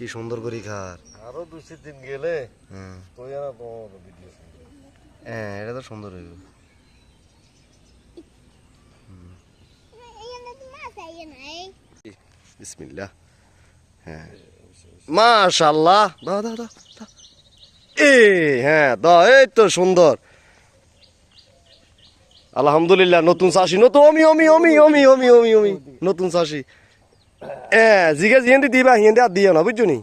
কি সুন্দর করে খার। আরও দুই তিন দিন গেলে হ্যাঁ। তো না তোমার ভিডিও হ্যাঁ এটা তো সুন্দর হইব। বিসমিল্লাহ। হ্যাঁ। মাশাল্লাহ দাও দাও দাও দাও। এই হ্যাঁ দাও এই তো সুন্দর। আলহামদুলিল্লাহ নতুন চাষি নতুন অমি অমি অমি অমি অমি অমি অমি নতুন চাষি। হ্যাঁ জিগে ইয়েন্দি দিবা ইয়েন্দি আর দিও না বুঝছ নি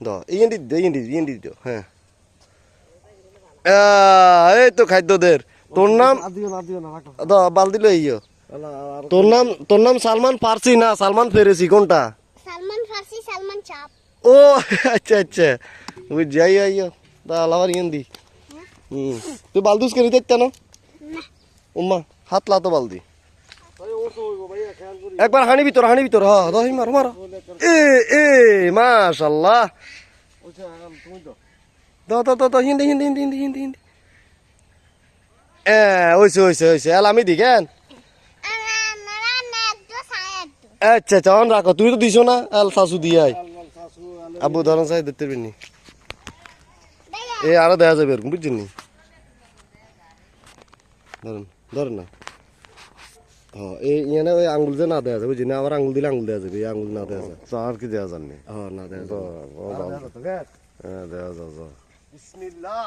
দ ইয়েন্দি দে ইয়েন্দি ইয়েন্দি দিও হ্যাঁ। এই তো খাদ্যদের। তোর নাম? দ বালদি লই ইয়ো। তোর নাম তোর নাম সালমান ফার্সি না? সালমান ফেরেসি কোনটা? সালমান ফার্সি সালমান চাপ ও আচ্ছা আচ্ছা। বুঝ যাই আইয়ো তা আলাবার ইয়েন্দি। হুম। তুই বালদুস করে দেখতে না না। উম্মা হাত লাতো বালদি ভাই ও তো হইবো ভাইয়া খেয়াল করি একবার হানি ভিতর হানি ভিতর হ দহি মারো মারো। এ এ, মাশাল্লাহ। দাও দাও দাও হিন্দি হিন্দি হিন্দি হিন্দি হিন্দি হিন্দি। এল আমি দিকেন আচ্ছা আচ্ছা অন রাখো। তো না পারিনি এ, আরও যাবে বুঝছেন ধরেন না। হ্যাঁ এই ওই না দেওয়া যাবে না আবার আঙ্গুল দিলে আঙ্গুল দেওয়া যাবে এই আঙ্গুল না দেওয়া যায় আর কি দেওয়া জানি হ্যাঁ না দেওয়া যাবে হ্যাঁ দেওয়া যাও যাও বিসমিল্লাহ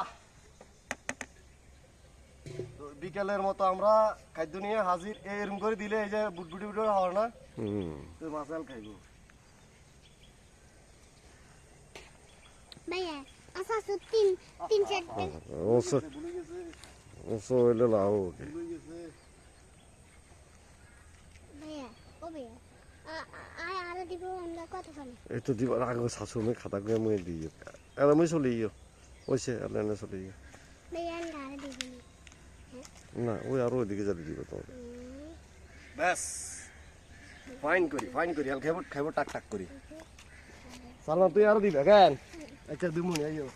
বিকেলের মতো আমরা খাদ্য নিয়ে হাজির এরকম করে দিলে এই যে বুটবুটি বুটবুটি হওয়ার না? হুম। তো মাছাল খাইব। ভাইয়া আচ্ছা আচ্ছা তিন তিন চারটে ওসো ওসো হইলে লাও ওকে আরও দিব আমরা কতখানি এই তো দিবার আগে শাশু আমি খাতা করে মুই দিই আর আমি চলে ইয়ো ওইসে এনে চলে ইয়ো দিব নি। ওই আরও ওইদিকে যাবে দিবে তোমার ব্যাস। ফাইন করি ফাইন করি আর খাইব খাইব টাক টাক করি। সালমান তুই আরও দিবে কেন? আচ্ছা দিমুনি আইও।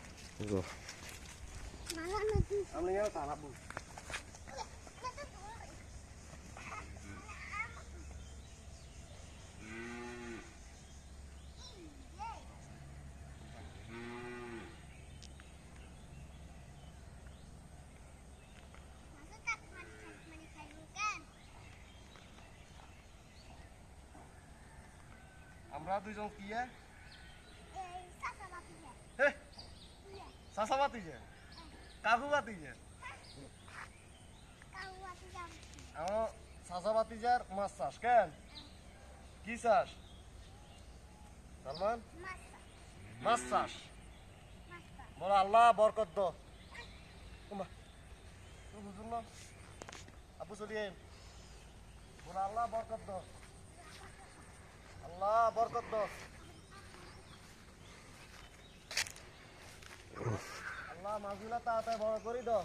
ভালো না তুই ইয়াও দুইজন কি হে? সাসা বাতি যে? কাকু বাতি যে? আমার সাসা বাতি যার মাছ চাষ কেন? কি চাষ? সালমান? মাছ চাষ। বলো আল্লাহ বরকত দো। বুঝুন না? আপু চলিয়ে বলো আল্লাহ বরকত দো। আল্লাহ বরকত দো। আল্লাহ মাছগুলা তাড়াতাড়ি বড় করি দাও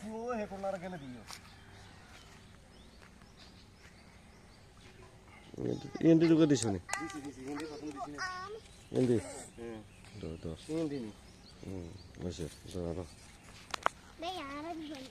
পুরো হে কোনার গেলে দিও এন্ডি ঢুকে দিছ নি? দিছি দিছি হিন্দি প্রথম দিছি না। এন্ডি হুম দো দো হিন্দি নি হুম ওইসে দো দো ভাইয়া আরও দিব নি।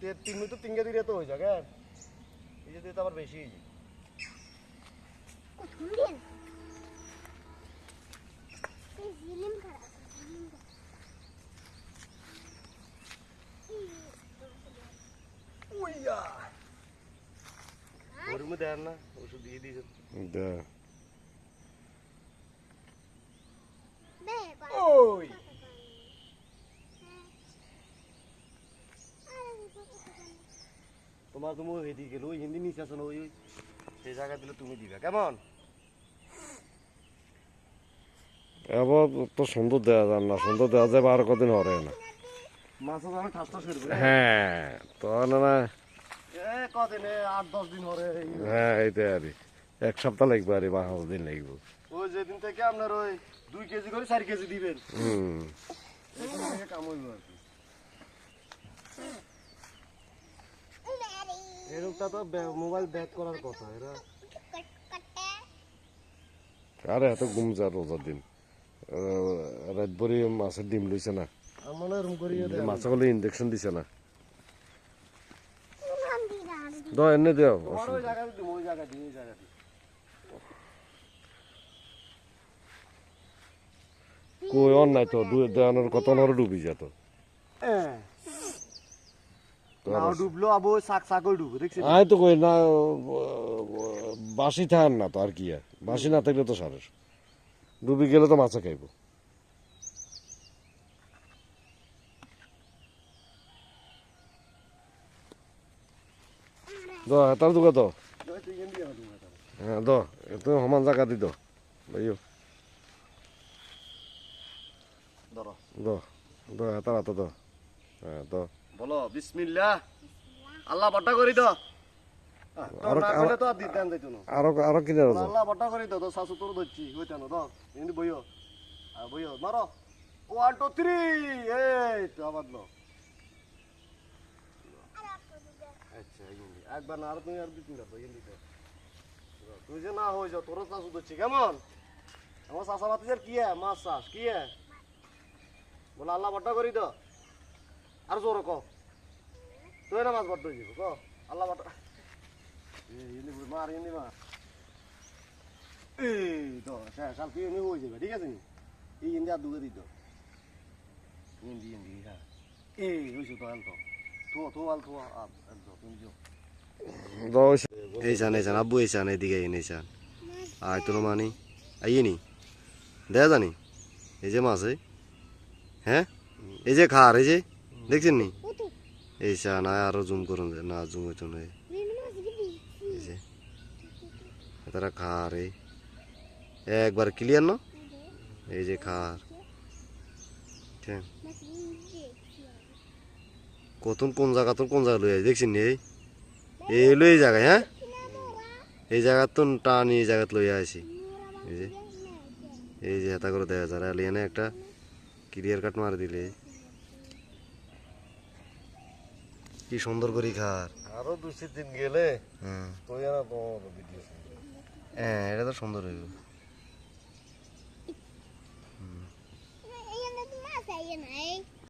তিন মিনিট তিন কেজি দিয়ে তো হয়ে যাবে এই যে তো আবার বেশি ওর মধ্যে দেন না ওষুধ দিয়ে দিয়েছে দা বে ওই তোমার তুমি হেদি গেল ওই হিন্দি নিচে আছে না ওই ওই। সেই জায়গা দিলে তুমি দিবে কেমন? এবার তো সুন্দর দেওয়া যায় না সুন্দর দেওয়া যাবে আর কদিন হরে না। মাছের আমি ঠাসটা সরবে হ্যাঁ তো না কদিন আট দশ দিন হরে হ্যাঁ এইটাই আর এক সপ্তাহ লাগবে আর বা দিন লাগবে। ওই যেদিন থেকে আপনার ওই দুই কেজি করে চার কেজি দিবেন। হুম। কাম হইব আর কি। এরকমটা তো মোবাইল ব্যাক করার কথা এরা আরে এত ঘুম যা রোজার দিন। রাত ভরি মাছের ডিম লইছে না। মাছে বলে দিছে না। দ এনে দেও। তোমার ওই জায়গায় দিম ওই জায়গা দিই ওই জায়গা কই অন নাই তো দেওয়ানোর কত নর ডুবি যেত নাও ডুবলো আবো শাক শাকও ডুবো আয় তো কই না বাসি থাকার না তো আর কি আর? বাসি না থাকলে তো সারের। ডুবি গেলে তো মাছে খাইব। দ এটার দুগা এটা? হ্যাঁ দ তুমি সমান জায়গা দি দ। দ দ এটার হাতে দ হ্যাঁ দ। বলো বিসমিল্লাহ। আল্লাহ বটা করি তো। আরো- না করলে তো আর দিতেন যাইতো না। আরও আরও আল্লাহ বটা করি তো শাশু তোর ধরছি হইতানো তো? এমনি বইও। বইও মারো। ওয়ান টু থ্রি এই তো আবার লো আচ্ছা একবার না আর তুমি আর দুই তিনবার তো এমনি তো তুই যে না হয়ে যাও তোর শাশু ধরছি কেমন? আমার শাশা বাতিজার কি মাছ চাষ কি বলে আল্লাহ বটা করি তো। আর জোরে ক তুই না মাছ হয়ে যাব ক আল্লাহ বটা এমনি মার এমনি মার তো হ্যাঁ কাল তুই এমনি হয়ে যাবে, ঠিক আছে এমনি আর দুগে দিত। এমনি এমনি হ্যাঁ। এই, হয়েছে তো আল তো থো থো আল থো আল তো তুমি যাও। দ এই চান আব্বু, এই চান, এদিকে এই চান। তো, মানি। আইয়ে দেয়া জানি। এই যে মাছ হ্যাঁ? এই যে খার, এই যে। দেখছেন নি? এই চান আয় আরও জুম করুন না জুম হইতো না এই। যে তারা খার এই। একবার ক্লিয়ার না? এই যে খার। ঠিক কতন কোন জায়গা তোর কোন জায়গা লই দেখছেন নি এই? এই হলো এই জায়গায় হ্যাঁ? এই জায়গাত তো টানি এই জায়গাত লইয়া আছি এই যে এই যে হেতা করে দেখা যায় আলিয়ানে একটা ক্লিয়ার কাট মার দিলে কি সুন্দর করি খার আরও দুই তিন দিন গেলে হ্যাঁ তুই আর ভিডিও হ্যাঁ এটা তো সুন্দর হইব Ayan